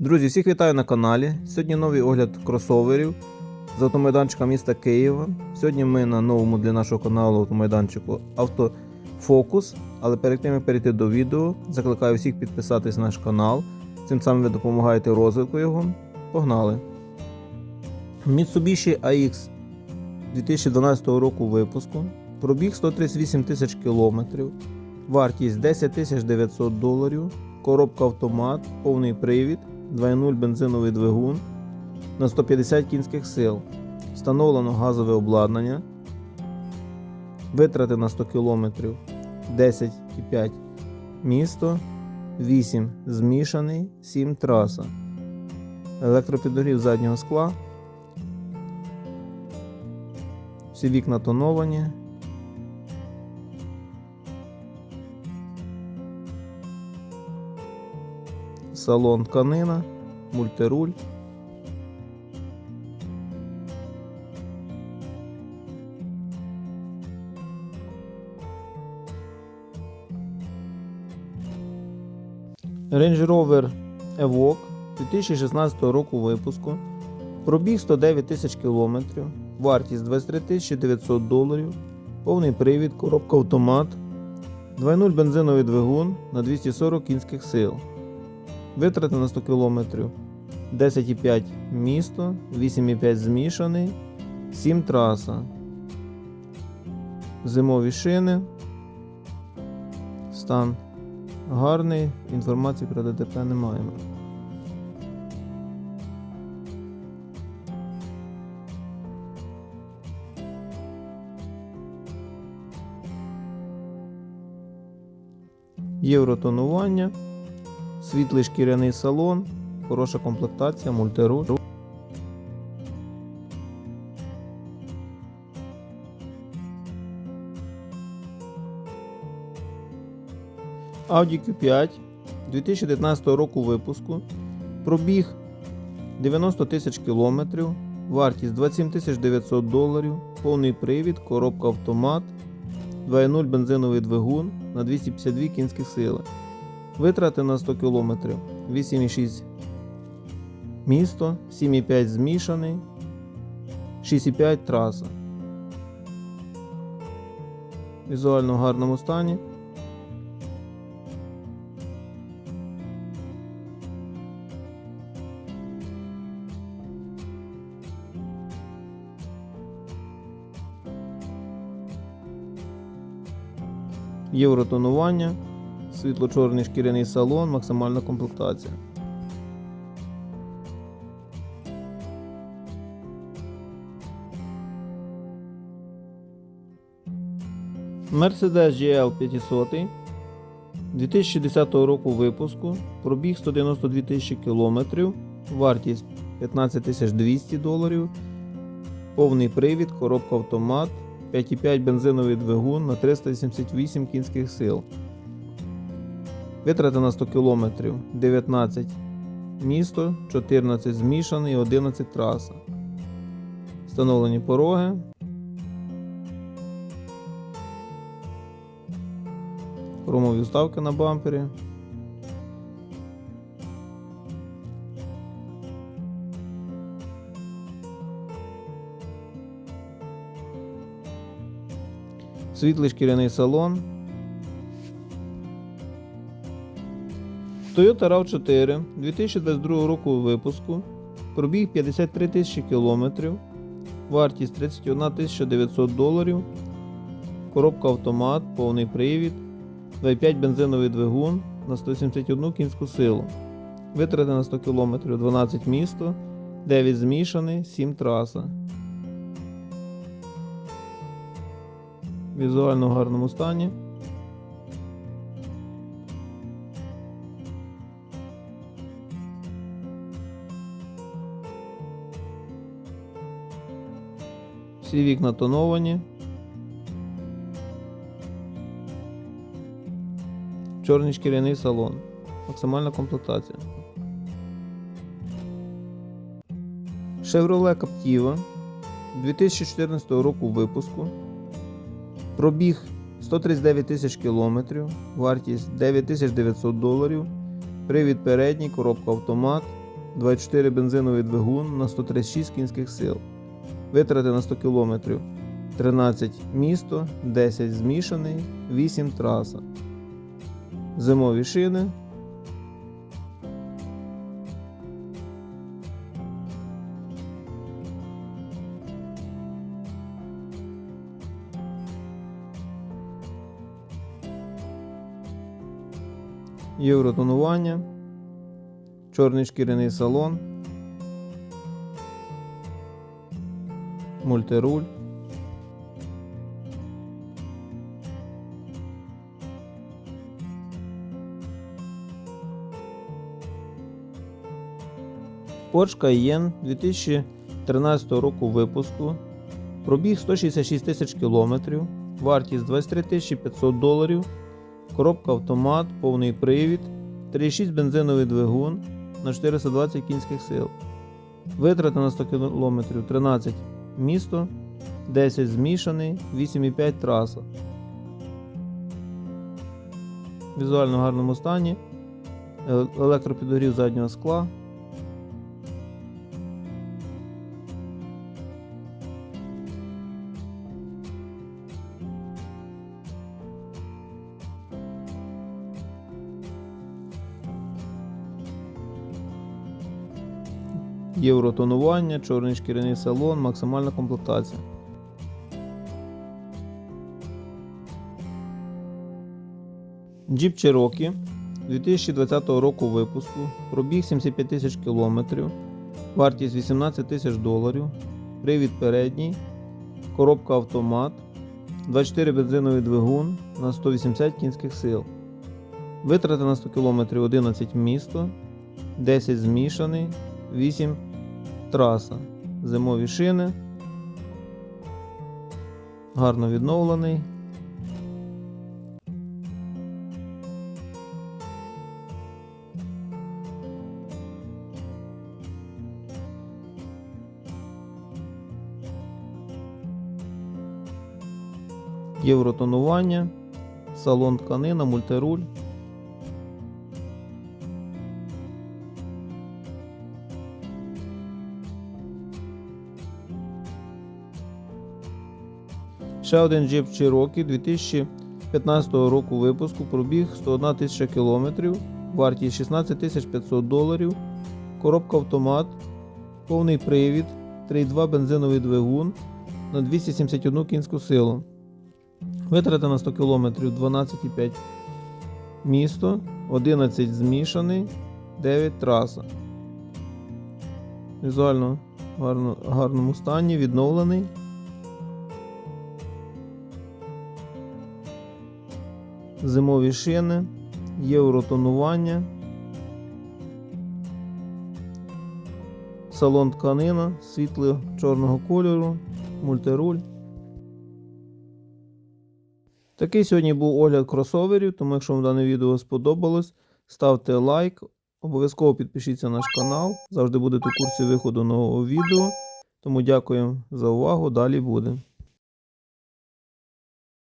Друзі, всіх вітаю на каналі. Сьогодні новий огляд кросоверів з автомайданчика міста Києва. Сьогодні ми на новому для нашого каналу автомайданчику Автофокус. Але перед тим як перейти до відео, закликаю всіх підписатись на наш канал. Цим самим ви допомагаєте розвитку його. Погнали! Mitsubishi AX 2012 року випуску. Пробіг 138 тисяч кілометрів. Вартість 10 900 доларів. Коробка автомат, повний привід, 2.0 бензиновий двигун на 150 кінських сил. Встановлено газове обладнання. Витрати на 100 км 10,5 місто, 8 змішаний, 7 траса. Електропідогрів заднього скла. Всі вікна тоновані. Салон тканина, мультируль. Range Rover Evoque 2016 року випуску. Пробіг 109 тисяч кілометрів, вартість 23 тисячі 900 доларів, повний привід, коробка автомат, 2.0 бензиновий двигун на 240 кінських сил. Витрати на 100 км 10,5 місто, 8,5 змішаний, 7 траса. Зимові шини. Стан гарний, інформації про ДТП не маємо. Євротонування, світлий шкіряний салон, хороша комплектація, мультируль. Audi Q5 2019 року випуску. Пробіг 90 тисяч кілометрів, вартість 27 тисяч 900 доларів, повний привід, коробка автомат, 2.0 бензиновий двигун на 252 кінські сили. Витрати на 100 км 8,6 місто, 7,5 змішаний, 6,5 траса. Візуально в гарному стані. Євротонування, світло-чорний шкіряний салон, максимальна комплектація. Mercedes GL 500 2010 року випуску, пробіг 192 тисячі кілометрів, вартість 15 200 доларів, повний привід, коробка автомат, 5,5 бензиновий двигун на 388 кінських сил. Витрати на 100 км 19 місто, 14 змішаний, 11 траса. Встановлені пороги. Хромові вставки на бампері. Світлий шкіряний салон. Toyota RAV4 2022 року випуску. Пробіг 53 тисячі кілометрів. Вартість 31 900 доларів. Коробка автомат, повний привід. 2,5 бензиновий двигун на 171 кінську силу. Витрати на 100 км 12 місто, 9 змішаний, 7 траса. Візуально в гарному стані. Всі вікна тоновані. Чорний шкіряний салон. Максимальна комплектація. Chevrolet Captiva 2014 року випуску. Пробіг 139 тисяч кілометрів, вартість 9900 доларів, привід передній, коробка автомат, 24 бензиновий двигун на 136 кінських сил. Витрати на 100 км 13 місто, 10 змішаний, 8 траса. Зимові шини. Євротонування. Чорний шкіряний салон. Мультируль. Porsche Cayenne 2013 року випуску. Пробіг 166 тисяч кілометрів. Вартість 23 тисячі 500 доларів. Коробка автомат, повний привід, 3,6 бензиновий двигун на 420 кінських сил. Витрати на 100 км 13 місто, 10 змішаний, 8,5 траса. В Візуально гарному стані. Е- Електропідогрів заднього скла. Євротонування, чорний шкіряний салон, максимальна комплектація. Jeep Cherokee 2020 року випуску. Пробіг 75 тисяч кілометрів. Вартість 18 тисяч доларів. Привід передній. Коробка автомат. 24 бензиновий двигун на 180 кінських сил. Витрати на 100 км 11 місто, 10 змішаний, 8 траса. Зимові шини. Гарно відновлений. Євротонування. Салон тканина, мультируль. Ще один Jeep Cherokee 2015 року випуску, пробіг 101 тисяча кілометрів, вартість 16 500 доларів, коробка автомат, повний привід, 3,2 бензиновий двигун на 271 кінську силу. Витрати на 100 км 12,5 місто, 11 змішаний, 9 траса. Візуально в гарному стані, відновлений. Зимові шини, євротонування, салон тканина, світло чорного кольору, мультируль. Такий сьогодні був огляд кросоверів, тому якщо вам дане відео сподобалось, ставте лайк, обов'язково підпишіться на наш канал, завжди будете в курсі виходу нового відео. Тому дякую за увагу, далі буде.